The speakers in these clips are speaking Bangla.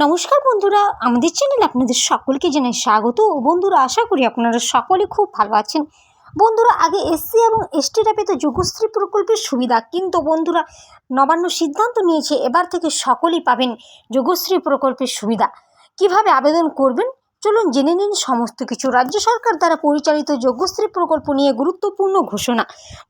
নমস্কার বন্ধুরা, আমাদের চ্যানেলে আপনাদের সকলকে জানাই স্বাগত। ও বন্ধুরা, আশা করি আপনারা সকলে খুব ভালো আছেন। বন্ধুরা, আগে এসসি এবং এসটিরা পেত যুগশ্রী প্রকল্পের সুবিধা কিন্তু বন্ধুরা, নবান্ন সিদ্ধান্ত নিয়েছে, এবার থেকে সকলেই পাবেন যুগশ্রী প্রকল্পের সুবিধা। কীভাবে আবেদন করবেন? চলুন জেনে নিন সমস্ত কিছু। রাজ্য সরকার দ্বারা পরিচালিত যজ্ঞশ্রী প্রকল্প নিয়ে গুরুত্বপূর্ণ ঘোষণা।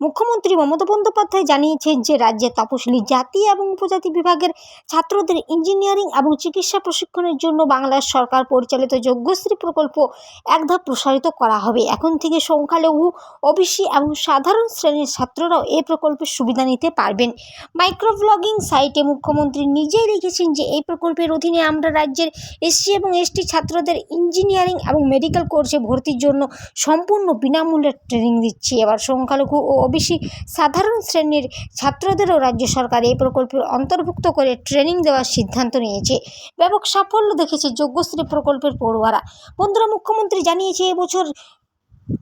মুখ্যমন্ত্রী মমতা বন্দ্যোপাধ্যায় জানিয়েছেন যে, রাজ্যে তপশিলি জাতি এবং উপজাতি বিভাগের ছাত্রদের ইঞ্জিনিয়ারিং এবং চিকিৎসা প্রশিক্ষণের জন্য বাংলার সরকার পরিচালিত যজ্ঞশ্রী প্রকল্প এক ধাপ প্রসারিত করা হবে। এখন থেকে সংখ্যালঘু, ওবিসি এবং সাধারণ শ্রেণির ছাত্ররাও এই প্রকল্পের সুবিধা নিতে পারবেন। মাইক্রোব্লগিং সাইটে মুখ্যমন্ত্রী নিজেই লিখেছেন যে, এই প্রকল্পের অধীনে আমরা রাজ্যের এসসি এবং এসটি ছাত্রদের ইঞ্জিনিয়ারিং এবং মেডিকেল কোর্সে ভর্তির জন্য সম্পূর্ণ বিনামূল্যে ট্রেনিং দিচ্ছি। এবার সংখ্যালঘু ও ওবিসি সাধারণ শ্রেণির ছাত্রদেরও রাজ্য সরকার এই প্রকল্পের অন্তর্ভুক্ত করে ট্রেনিং দেওয়ার সিদ্ধান্ত নিয়েছে। ব্যাপক সাফল্য দেখেছে যোগ্যশ্রী প্রকল্পের পড়ুয়ারা। বন্ধুরা, মুখ্যমন্ত্রী জানিয়েছে এবছর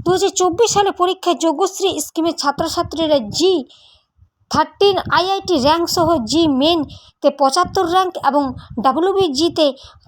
দু হাজার চব্বিশ সালে পরীক্ষায় যোগ্যশ্রী স্কিমের ছাত্রছাত্রীরা জি থার্টিন আইআইটি র্যাঙ্ক সহ জি মেনতে পঁচাত্তর র্যাঙ্ক এবং ডাব্লিউবিজিতে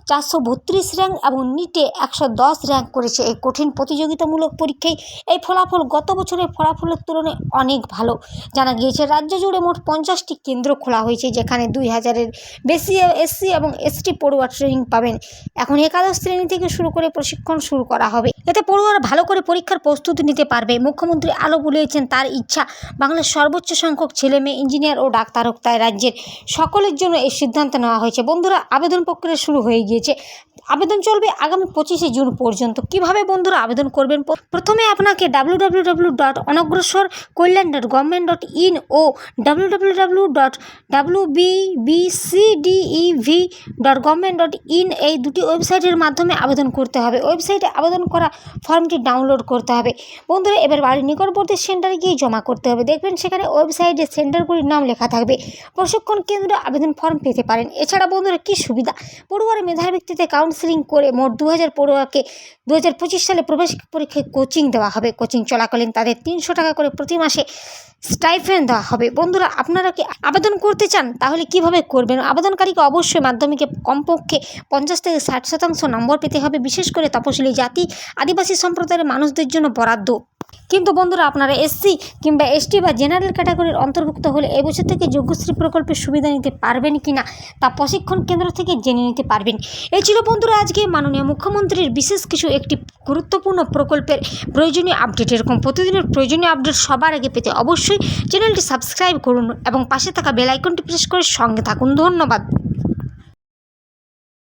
চারশো বত্রিশ র্যাঙ্ক এবং নিটে একশো দশ র্যাঙ্ক করেছে। এই কঠিন প্রতিযোগিতামূলক পরীক্ষায় এই ফলাফল গত বছরের ফলাফলের তুলনায় অনেক ভালো। জানা গিয়েছে, রাজ্য জুড়ে মোট পঞ্চাশটি কেন্দ্র খোলা হয়েছে, যেখানে দুই হাজারের বেশি এসসি এবং এসটি পড়ুয়া ট্রেনিং পাবেন। এখন একাদশ শ্রেণি থেকে শুরু করে প্রশিক্ষণ শুরু করা হবে। এতে পড়ুয়ারা ভালো করে পরীক্ষার প্রস্তুতি নিতে পারবে। মুখ্যমন্ত্রী আলো বলেছেন তার ইচ্ছা বাংলার সর্বোচ্চ সংখ্যক ছেলে মেয়ে, ইঞ্জিনিয়ার ও ডাক্তার হোক তাই রাজ্যের সকলের জন্য এই সিদ্ধান্ত নেওয়া হয়েছে। বন্ধুরা, আবেদন প্রক্রিয়া শুরু হয়ে গিয়েছে। আবেদন চলবে আগামী পঁচিশে জুন পর্যন্ত। কীভাবে বন্ধুরা আবেদন করবেন? প্রথমে আপনাকে ডাব্লিউ ডাব্লিউ ডাব্লিউ ডট অনগ্রসর কল্যাণ dot government dot in O W W W dot W BBCDEV dot government dot in এই দুটি ওয়েবসাইটের মাধ্যমে আবেদন করতে হবে। ওয়েবসাইটে আবেদন করা ফর্মটি ডাউনলোড করতে হবে। বন্ধুরা, এবার বাড়ির নিকটবর্তী সেন্টারে গিয়ে জমা করতে হবে। দেখবেন সেখানে ওয়েবসাইটে সেন্টারগুলির নাম লেখা থাকবে। প্রশিক্ষণ কেন্দ্রে আবেদন ফর্ম পেতে পারেন। এছাড়া বন্ধুরা, কী সুবিধা? পড়ুয়ার মেধার ভিত্তিতে কাউন্সিলিং করে মোট দু হাজার পড়ুয়াকে দু হাজার পঁচিশ সালে প্রবেশ পরীক্ষায় কোচিং দেওয়া হবে। কোচিং চলাকালীন তাদের তিনশো টাকা করে প্রতি মাসে স্টাইফেন্ড দেওয়া হবে। বন্ধুরা, আপনারা কি আবেদন করতে চান, তাহলে কীভাবে করবেন? আবেদনকারীকে অবশ্যই মাধ্যমিকে কমপক্ষে পঞ্চাশ থেকে ষাট শতাংশ নম্বর পেতে হবে। বিশেষ করে তপশিলি জাতি, আদিবাসী সম্প্রদায়ের মানুষদের জন্য বরাদ্দ। কিন্তু বন্ধুরা আপনারা এসসি কিংবা এসটি বা জেনারেল ক্যাটাগরির অন্তর্ভুক্ত হলে এবছর থেকে যোগ্যশ্রী প্রকল্পের সুবিধা নিতে পারবেন কি না তা প্রশিক্ষণ কেন্দ্র থেকে জেনে নিতে পারবেন। এই ছিল বন্ধুরা আজকে মাননীয় মুখ্যমন্ত্রীর বিশেষ কিছু একটি গুরুত্বপূর্ণ প্রকল্পের প্রয়োজনীয় আপডেট। এরকম প্রতিদিনের প্রয়োজনীয় আপডেট সবার আগে পেতে অবশ্যই চ্যানেলটি সাবস্ক্রাইব করুন এবং পাশে থাকা বেল আইকনটি প্রেস করে সঙ্গে থাকুন। ধন্যবাদ।